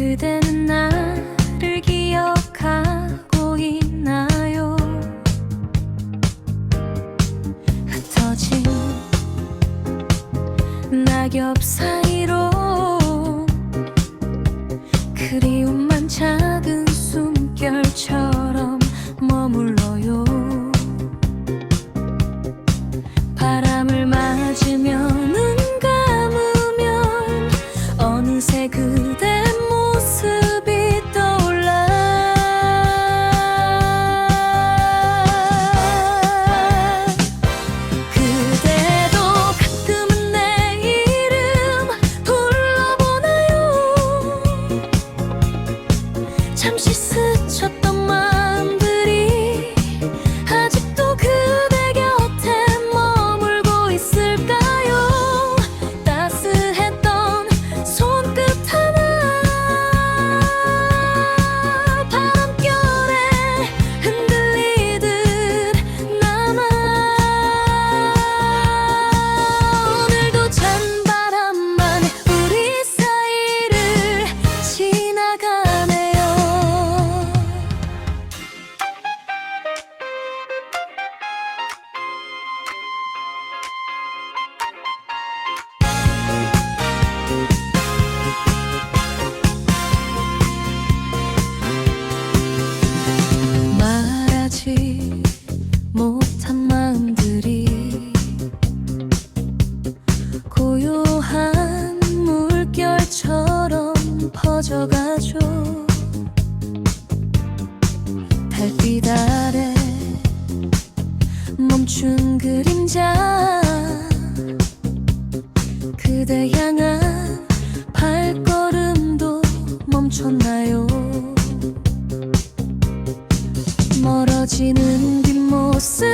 그대는 나를 기억하고 있나요? 흩어진 낙엽 사이로 그리움만 작은 숨결처럼 잠시 스쳤던 마 퍼져가죠. 달빛 아래 멈춘 그림자. 그대 향한 발걸음도 멈췄나요? 멀어지는 뒷모습